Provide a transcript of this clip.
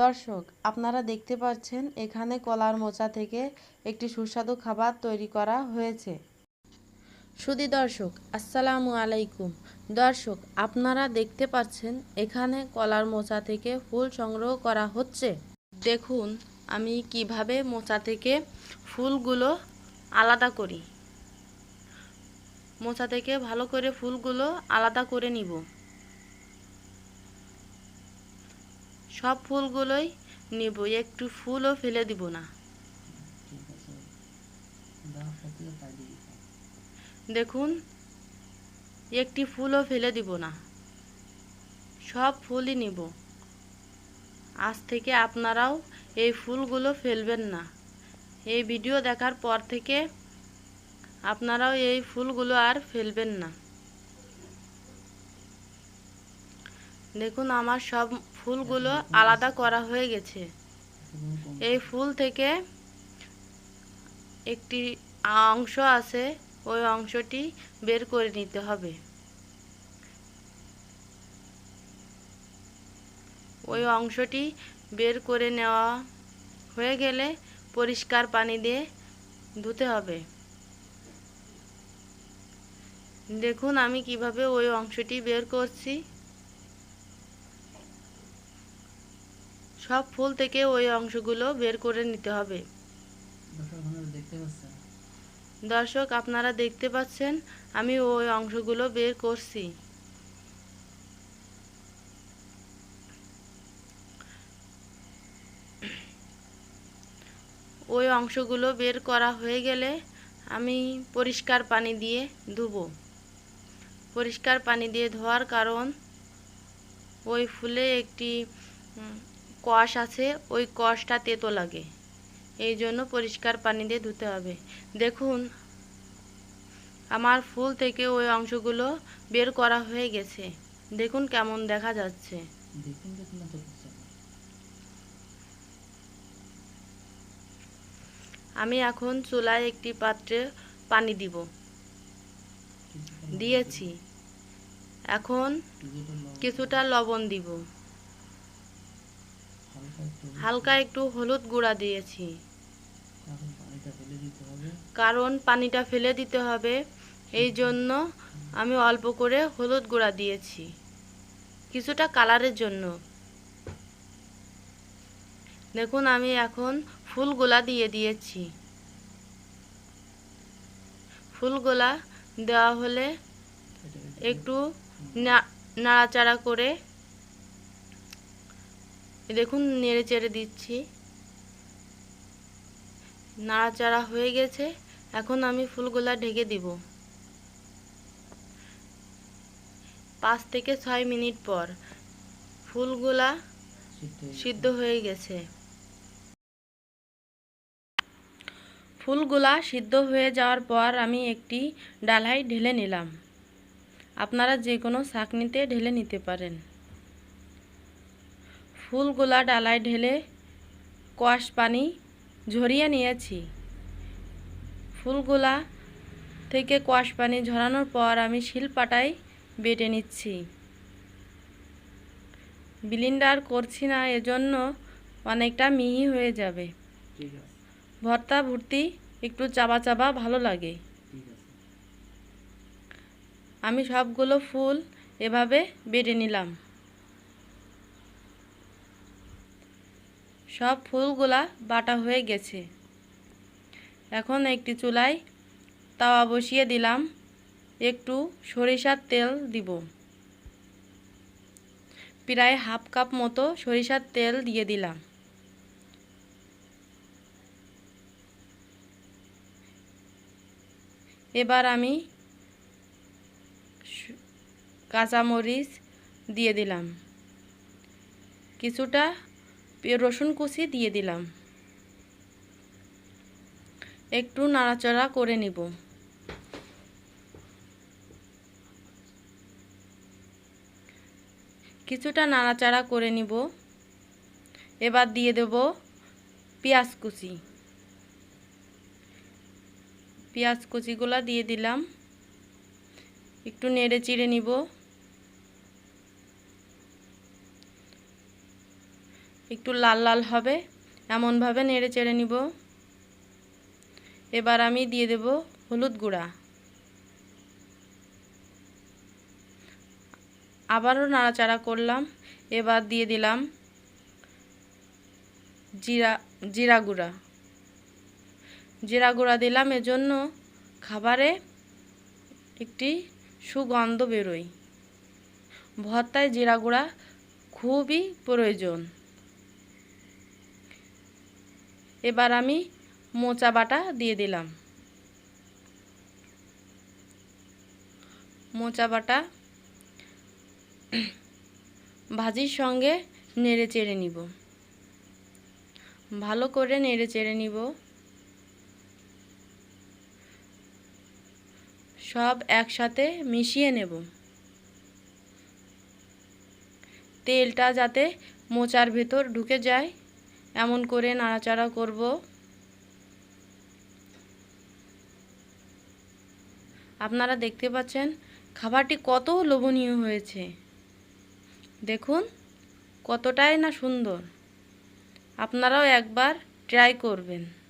দর্শক, আপনারা দেখতে পাচ্ছেন এখানে কলার মোচা থেকে একটি সুস্বাদু খাবার তৈরি করা হয়েছে। সুদি দর্শক, আসসালামু আলাইকুম। দর্শক, আপনারা দেখতে পাচ্ছেন এখানে কলার মোচা থেকে ফুল সংগ্রহ করা হচ্ছে। দেখুন, আমি কীভাবে মোচা থেকে ফুলগুলো আলাদা করি। মোচা থেকে ভালো করে ফুলগুলো আলাদা করে নিব। সব ফুলগুলোই নিব, একটু ফুলও ফেলে দিব না। দেখুন, একটি ফুলও ফেলে দিব না। সব ফুলই নিব। আজ থেকে আপনারাও এই ফুলগুলো ফেলবেন না। এই ভিডিও দেখার পর থেকে আপনারাও এই ফুলগুলো আর ফেলবেন না। দেখুন, আমার সব ফুলগুলো আলাদা করা হয়ে গেছে। এই ফুল থেকে একটি অংশ আছে, ওই অংশটি বের করে নিতে হবে। ওই অংশটি বের করে নেওয়া হয়ে গেলে পরিষ্কার পানি দিয়ে ধুতে হবে। দেখুন আমি কীভাবে ওই অংশটি বের করছি। সব ফুল থেকে ওই অংশগুলো বের করে নিতে হবে। দর্শক, আপনারা দেখতে পাচ্ছেন, আমি ওই অংশগুলো বের করছি। ওই অংশগুলো বের করা হয়ে গেলে আমি পরিষ্কার পানি দিয়ে ধুবো। পরিষ্কার পানি দিয়ে ধোয়ার কারণ ওই ফুলে একটি কষ আছে ওই কষটা তেতো লাগে। এই জন্য পরিষ্কার পানি দিয়ে ধুতে হবে। দেখুন আমার ফুল থেকে ওই অংশগুলো বের করা হয়ে গেছে। দেখুন কেমন দেখা যাচ্ছে। আমি এখন চুলায় একটি পাত্রে পানি দিব। দিয়েছি। এখন কিছুটা লবণ দিব। হালকা একটু হলুদ গুঁড়া দিয়েছি। কারণ পানিটা ফেলে দিতে হবে এই জন্য আমি অল্প করে হলুদ গুঁড়া দিয়েছি। কিছুটা কালারের জন্য। দেখুন আমি এখন ফুলগুলা দিয়ে দিয়েছি। ফুলগুলা দেওয়া হলে একটু নাড়াচাড়া করে দেখুন, নেড়ে চেড়ে দিচ্ছি। নাড়াচাড়া হয়ে গেছে। এখন আমি ফুলগুলা ঢেকে দিব। পাঁচ থেকে ছয় মিনিট পর ফুলগুলা সিদ্ধ হয়ে গেছে। ফুলগুলা সিদ্ধ হয়ে যাওয়ার পর আমি একটি ডালায় ঢেলে নিলাম। আপনারা যে কোনো ছাঁকনিতে ঢেলে নিতে পারেন। ফুলগুলা ডালায় ঢেলে কষ পানি ঝরিয়ে নিয়েছি। ফুলগুলা থেকে কষ পানি ঝরানোর পর আমি শিলপাটায় বেটে নিচ্ছি। বিলিন্ডার করছি না এজন্য অনেকটা মিহি হয়ে যাবে। ভর্তা ভর্তি একটু চাবা চাবা ভালো লাগে। আমি সবগুলো ফুল এভাবে বেটে নিলাম। সব ফুলগুলা বাটা হয়ে গেছে। এখন একটি চুলায় তাওয়া বসিয়ে দিলাম। একটু সরিষার তেল দিব। প্রায় হাফ কাপ মতো সরিষার তেল দিয়ে দিলাম। এবার আমি কাঁচামরিচ দিয়ে দিলাম। কিছুটা রসুন কুচি দিয়ে দিলাম। একটু নাড়াচাড়া করে নিব। কিছুটা নাড়াচাড়া করে নিব। এবার দিয়ে দেব পেঁয়াজ কুচি। পেঁয়াজ কুচিগুলো দিয়ে দিলাম। একটু নেড়ে চিড়ে নিব। একটু লাল লাল হবে। এমনভাবে নেড়ে চেড়ে নিব। এবার আমি দিয়ে দেব হলুদ গুঁড়া। আবারও নাড়াচাড়া করলাম। এবার দিয়ে দিলাম জিরা জিরা গুঁড়া। জিরা গুঁড়া দিলাম, এজন্য খাবারে একটি সুগন্ধ বেরোয়। ভর্তায় জিরা গুঁড়া খুবই প্রয়োজন। এবার আমি মোচা বাটা দিয়ে দিলাম। মোচা বাটা ভাজির সঙ্গে নেড়ে চেড়ে নিব। ভালো করে নেড়ে চেড়ে নিব। সব একসাথে মিশিয়ে নেব। তেলটা যাতে মোচার ভেতর ঢুকে যায়। এমন করে নাড়াচাড়া করব। আপনারা দেখতে পাচ্ছেন, খাবারটি কত লোভনীয় হয়েছে। দেখুন, কতটাই না সুন্দর। আপনারাও একবার ট্রাই করবেন।